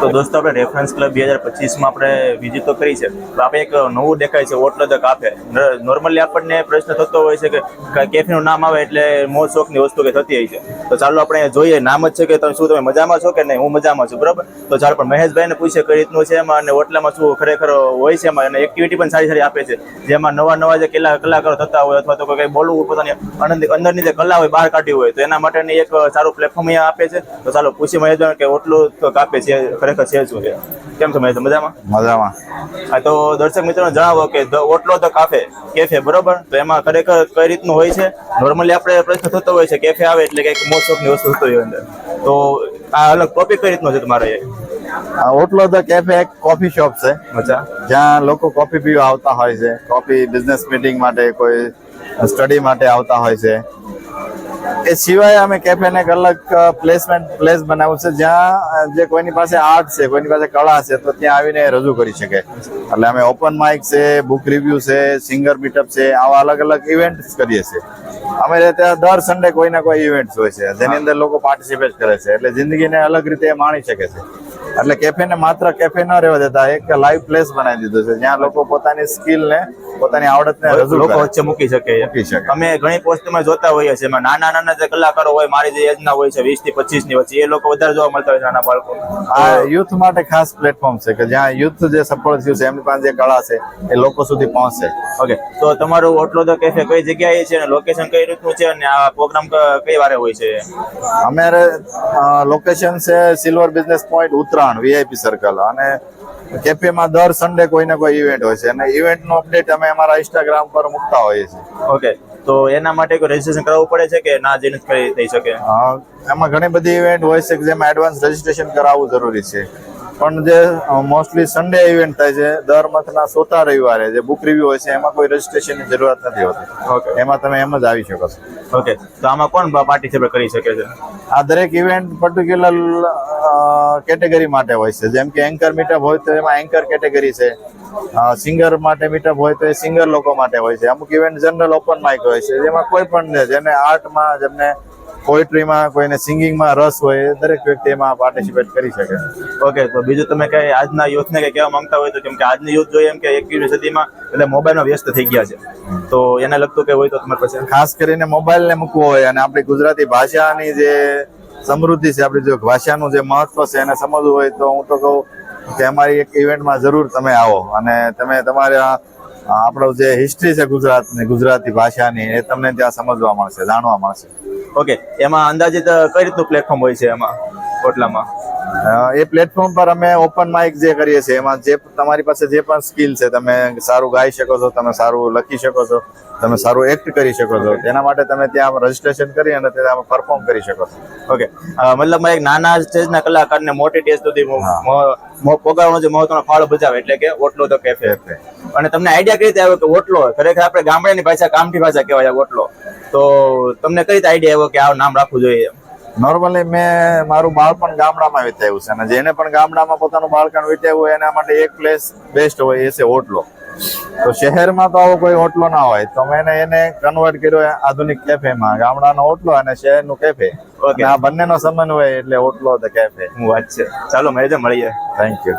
તો દોસ્તો, આપણે રેફરન્સ ક્લબ બે હજાર પચીસમાં આપણે વિઝિટ તો કરી છે. તો આપણે એક નવું દેખાય છે, ઓટલો ધ કાફે નોર્મલી આપણને પ્રશ્ન થતો હોય છે કે કેફેનું નામ આવે એટલે મોજ શોખની વસ્તુ કે થતી હોય છે. તો ચાલો આપણે જોઈએ, નામ જ છે કે તમે શું, તમે મજામાં છો કે નહીં? હું મજામાં છું, બરાબર? તો ચાલો, પણ મહેશભાઈને પૂછે કઈ રીતનું છે એમાં અને ઓટલામાં શું ખરેખર હોય છે એમાં? અને એક્ટિવિટી પણ સારી સારી આપે છે. જેમાં નવા નવા જે કલા, કલાકારો થતા હોય અથવા તો કોઈ બોલવું, પોતાની અંદર અંદરની જે કલા હોય, બહાર કાઢી હોય, તો એના માટેની એક સારું પ્લેટફોર્મ અહીંયા આપે છે? તો ચાલો પૂછી મહેશભાઈ કે ઓટલું તો કાપે છે ખરેખર છે શું છે? કેમ છો મહેશ મજામાં? મજામાં. હા તો દર્શક મિત્રો જણાવો કે ઓટલો તો કાફે કેફે બરોબર? તો એમાં ખરેખર કઈ રીતનું હોય છે? નોર્મલી આપણે પ્રશ્ન થતો હોય છે કેફે આવે એટલે કંઈક મોજ શોખની વસ્તુ થતો હોય અંદર. તો આ અલગ ટોપિક કઈ રીતનો છે તમારે ઓટલો ધ કેફે એક કોફી શોપ છે. જ્યાં લોકો કોફી પીવા આવતા હોય છે. કોફી બિઝનેસ મીટિંગ માટે કોઈ સ્ટડી માટે આવતા હોય છે. એ સિવાય અમે કેફેને એક અલગ પ્લેસમેન્ટ પ્લેસ બનાવ્યું છે. જ્યાં જે કોઈની પાસે આર્ટ છે, કોઈની પાસે કળા છે, તો ત્યાં આવીને રજૂ કરી શકે. એટલે અમે ઓપન માઇક છે બુક રિવ્યુ છે સિંગર મીટઅપ છે, આવા અલગ અલગ ઇવેન્ટ્સ કરીએ છીએ. અમે ત્યાં દર સન્ડે કોઈ ના કોઈ ઇવેન્ટ્સ હોય છે, જેની અંદર લોકો પાર્ટિસિપેટ કરે છે. એટલે જિંદગીને અલગ રીતે માણી શકે છે. એટલે કેફેને માત્ર કેફે ન રહેવા દેતા એક લાઈવ પ્લેસ બનાવી દીધું છે જ્યાં લોકો પોતાની સ્કિલને પોતાની આવડતને રજૂ લોકો વચ્ચે મૂકી શકે. મૂકી શકે. અમે ઘણી પોસ્ટમાં જોતા હોઈએ છીએ એમાં નાના નાના જે કલાકારો હોય મારી જે એજના હોય છે વીસથી પચીસની વચ્ચે એ લોકો વધારે જોવા મળતા હોય નાના બાળકો. આ યુથ માટે ખાસ પ્લેટફોર્મ છે કે જ્યાં યુથ જે સફળ થયું છે એમની પાસે જે કળા છે એ લોકો સુધી પહોંચશે. ઓકે તો તમારું ઓટલો તો કેફે કઈ જગ્યાએ છે અને લોકેશન કઈ રીતનું છે અને આ પ્રોગ્રામ કઈ વારે હોય છે? અમારે લોકેશન છે silver business point Uttarayan VIP circle અને કેફેમાં દર સન્ડે કોઈ ને કોઈ ઇવેન્ટ હોય છે. અને ઇવેન્ટનો અપડેટ અમે અમારા ઇન્સ્ટાગ્રામ પર મૂકતા હોઈએ છીએ. ઓકે તો એના માટે કોઈ રજીસ્ટ્રેશન કરાવવું પડે છે કે ના કરી થઈ શકે? એમાં ઘણી બધી ઇવેન્ટ હોય છે જેમાં એડવાન્સ રજીસ્ટ્રેશન કરાવવું જરૂરી છે. પણ જે મોસ્ટલી સન્ડે ઇવેન્ટ થાય છે દર મંથના સોતા રવિવારે જે બુક રિવ્યુ હોય છે એમાં કોઈ રજીસ્ટ્રેશનની જરૂરત નથી હોતી. ઓકે એમાં તમે એમ જ આવી શકો છો. ઓકે તો આમાં કોણ પાર્ટિસિપેટ કરી શકે છે? આ દરેક ઇવેન્ટ પર્ટિક્યુલર કેટેગરી માટે હોય છે. જેમ કે એન્કર મીટઅપ હોય તો એમાં એન્કર કેટેગરી છે. સિંગર માટે મીટઅપ હોય તો એ સિંગર લોકો માટે હોય છે. અમુક ઇવેન્ટ જનરલ ઓપન માઇક હોય છે. જેમાં કોઈ પણ જેને આર્ટમાં જેમને પોએટ્રીમાં કોઈને સિંગિંગમાં રસ હોય દરેક વ્યક્તિ એમાં પાર્ટિસિપેટ કરી શકે. ઓકે તો બીજું તમે કઈ આજના યુથને કઈ કહેવા માંગતા હોય તો કેમ કે આજની યુથ જોઈએ એમ કે એકવીસમી સદીમાં એટલે મોબાઈલમાં વ્યસ્ત થઈ ગયા છે. તો એને લગતું કે હોય તો તમારી પાસે? ખાસ કરીને મોબાઈલને મૂકવો હોય અને આપણી ગુજરાતી ભાષાની જે સમૃદ્ધિ છે, આપણી જો ભાષાનું જે મહત્વ છે, એને સમજવું હોય તો હું તો કહું કે અમારી એક ઇવેન્ટમાં જરૂર તમે આવો. અને તમે તમારા, આપણો જે હિસ્ટ્રી છે ગુજરાતની, ગુજરાતી ભાષાની, એ તમને ત્યાં સમજવા મળશે, જાણવા મળશે. ઓકે એમાં અંદાજિત કઈ રીતનું પ્લેટફોર્મ હોય છે એમાં ઓટલામાં એ પ્લેટફોર્મ પર અમે ઓપન માઇક જે કરીએ છીએ એમાં જે તમારી પાસે જે પણ સ્કિલ છે તમે સારું ગાઈ શકો છો તમે સારું લખી શકો છો તમે સારું એક્ટ કરી શકો છો તેના માટે તમે ત્યાં રજીસ્ટ્રેશન કરી અને ત્યાં પરફોર્મ કરી શકો છો. ઓકે મતલબ એક નાના સ્ટેજના કલાકારને મોટી સ્ટેજ સુધી પોગાવાનો જે મહત્વનો ફાળો બજાવે એટલે કે ઓટલો તો કેફે અને તમને આઈડિયા કઈ રીતે આવ્યો કે ઓટલો ખરેખર આપણે ગામડાની ભાષા કામઠી ભાષા કહેવાય ઓટલો તો તમને કઈ રીતે આઈડિયા આવ્યો કે આ નામ રાખવું જોઈએ નોર્મલી મેં મારું બાળપણ ગામડામાં વિતાવ્યું છે અને જેને પણ ગામડામાં પોતાનું બાળપણ વિતાવ્યું હોય એના માટે એક પ્લેસ બેસ્ટ હોય એ છે હોટલો. તો શહેરમાં તો આવો કોઈ હોટલો ના હોય. તો મેં એને કન્વર્ટ કર્યો આધુનિક કેફેમાં ગામડાનો હોટલો અને શહેરનું કેફે ઓકે આ બંનેનો સમન્વય એટલે હોટલો તો કેફે હું વાત છે. ચાલો મળીએ મળીએ. Thank you